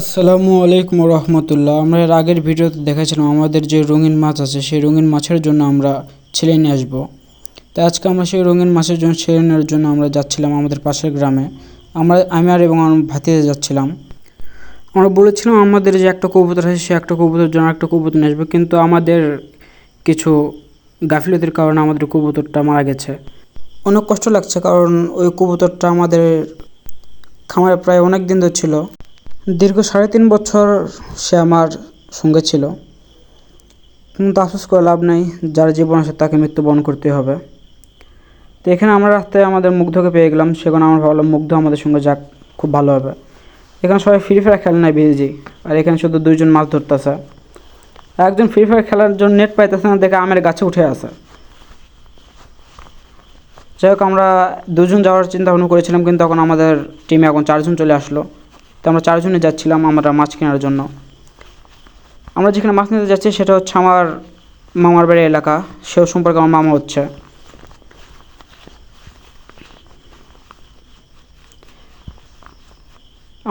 আসসালামু আলাইকুম রহমতুল্লাহ। আমরা এর আগের ভিডিওতে দেখেছিলাম আমাদের যে রঙিন মাছ আছে, সেই রঙিন মাছের জন্য আমরা ছেলে নিয়ে আসব। তাই আজকে আমরা সেই রঙিন মাছের জন্য ছেলে নেওয়ার জন্য আমরা যাচ্ছিলাম আমাদের পাশের গ্রামে। আমরা, আমি আর এবং আমার ভাতিতে যাচ্ছিলাম। আমরা বলেছিলাম আমাদের যে একটা কবুতর আছে, সে একটা কবুতর জন্য একটা কবুতর নিয়ে আসবে। কিন্তু আমাদের কিছু গাফিলতির কারণে আমাদের কবুতরটা মারা গেছে। অনেক কষ্ট লাগছে কারণ ওই কবুতরটা আমাদের খামারে প্রায় অনেক দিন ধরে ছিল। দীর্ঘ সাড়ে তিন বছর সে আমার সঙ্গে ছিল। কিন্তু আফসোস করে লাভ নেই, যার জীবন আছে তাকে মৃত্যুবরণ করতে হবে। তো এখানে আমরা রাস্তায় আমাদের মুগ্ধকে পেয়ে গেলাম সেখানে আমরা ভাবলাম মুগ্ধ আমাদের সঙ্গে যাক, খুব ভালো হবে। এখানে সবাই ফ্রি ফায়ার খেলে না বিজি আর এখানে শুধু দুইজন মাছ ধরতেছে। একজন ফ্রি ফায়ার খেলার জন্য নেট পাইতেছে না, দেখে আমের গাছে উঠে আসে যাই হোক, আমরা দুজন যাওয়ার চিন্তা ভাবনা করেছিলাম, কিন্তু তখন আমাদের টিমে এখন চারজন চলে আসলো। তো আমরা চারজনে যাচ্ছিলাম আমরা মাছ কেনার জন্য। আমরা যেখানে মাছ নিতে যাচ্ছি সেটা হচ্ছে আমার মামার বাড়ির এলাকা। সেও সম্পর্কে আমার মামা হচ্ছে।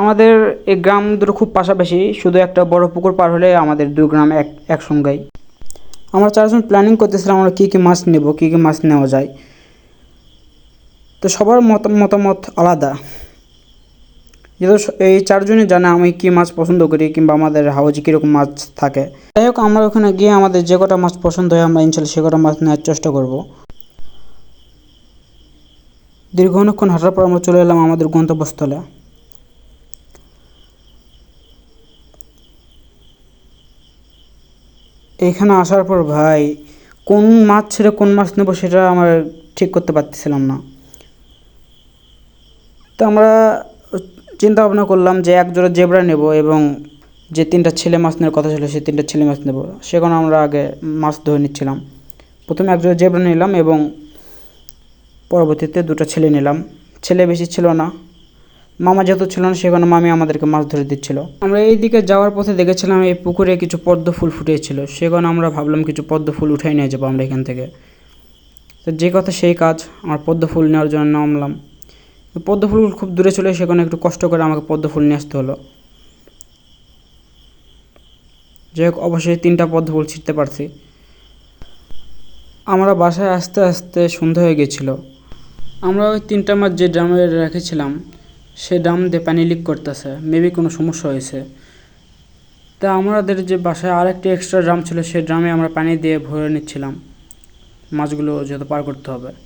আমাদের এই গ্রাম দুটো খুব পাশাপাশি, শুধু একটা বড় পুকুর পার হলে আমাদের দু গ্রাম এক, একসঙ্গেই। আমরা চারজন প্ল্যানিং করতেছিলাম আমরা কী কী মাছ নেব, কী কী মাছ নেওয়া যায়। তো সবার মত, মতামত আলাদা। যেহেতু এই চারজনই জানে আমি কী মাছ পছন্দ করি কিংবা আমাদের হাউজে কীরকম মাছ থাকে। যাই হোক, আমরা ওখানে গিয়ে আমাদের যে কটা মাছ পছন্দ হয় আমরা ইনশাল্লাহ সে কটা মাছ নেওয়ার চেষ্টা করব। দীর্ঘ অনেকক্ষণ হাঁটার পর আমরা চলে এলাম আমাদের গন্তব্যস্থলে। এখানে আসার পর ভাই, কোন মাছ ছেড়ে কোন মাছ নেব সেটা আমার ঠিক করতে পারতেছিলাম না। তো আমরা চিন্তা ভাবনা করলাম যে এক জোড়া জেবরা নেব এবং যে তিনটা ছেলে মাছ নেওয়ার কথা ছিল সেই তিনটা ছেলে মাছ নেব। সেখানে আমরা আগে মাছ ধরে নিচ্ছিলাম। প্রথমে এক জোড়া জেবরা নিলাম এবং পরবর্তীতে দুটো ছেলে নিলাম। ছেলে বেশি ছিল না, মামা যেহেতু ছিল না সেখানে মামি আমাদেরকে মাছ ধরে দিচ্ছিল। আমরা এই দিকে যাওয়ার পথে দেখেছিলাম এই পুকুরে কিছু পদ্ম ফুল ফুটেছিল। সেখানে আমরা ভাবলাম কিছু পদ্ম ফুল উঠাই নিয়ে যাব আমরা এখান থেকে। তো যে কথা সেই কাজ, আমার পদ্ম ফুল নেওয়ার জন্য নামলাম। পদ্ম খুব দূরে চলে সেখানে একটু কষ্ট করে আমাকে পদ্ম ফুল নিয়ে আসতে হলো। যাই হোক অবশ্যই তিনটা পদ্ম ফুল ছিঁড়তে পারছি। আমরা বাসায় আস্তে আস্তে সন্ধ্যা হয়ে গেছিল। আমরা ওই তিনটা মাছ যে ড্রামে রেখেছিলাম, সে ড্রাম দিয়ে পানি লিক করতেছে। মেবি কোনো সমস্যা হয়েছে। তা আমাদের যে বাসায় আরেকটি এক্সট্রা ড্রাম ছিল সেই ড্রামে আমরা পানি দিয়ে ভরে নিচ্ছিলাম। মাছগুলো যত পার করতে হবে।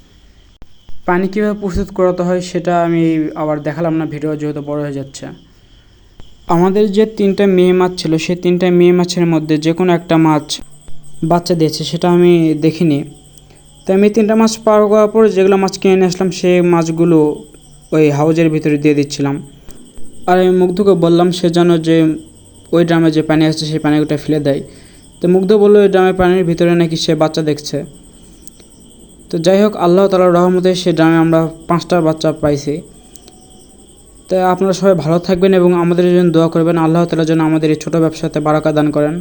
পানি কীভাবে প্রস্তুত করাতে হয় সেটা আমি আবার দেখালাম না, ভিডিও যেহেতু বড় হয়ে যাচ্ছে। আমাদের যে তিনটা মেয়ে মাছ ছিল, সেই তিনটা মেয়ে মাছের মধ্যে যে কোনো একটা মাছ বাচ্চা দিয়েছে, সেটা আমি দেখিনি। তো আমি তিনটা মাছ পার করার পর যেগুলো মাছ কিনে নিয়ে আসলাম, সেই মাছগুলো ওই হাউজের ভিতরে দিয়ে দিচ্ছিলাম। আর আমি মুগ্ধকে বললাম, সে যেন যে ওই ড্রামে যে পানি আসছে সেই পানিটা ফেলে দেয়। তো মুগ্ধ বলল, ওই ড্রামের পানির ভিতরে নাকি সে বাচ্চা দেখছে। তো যাই হোক আল্লাহ তালার রহমতে সে ড্রামে আমরা পাঁচটা বাচ্চা পাইছি। তো আপনারা সবাই ভালো থাকবেন এবং আমাদের জন্য দোয়া করবেন। আল্লাহ তালা যেন আমাদের এই ছোটো ব্যবসাতে বারাকা দান করেন।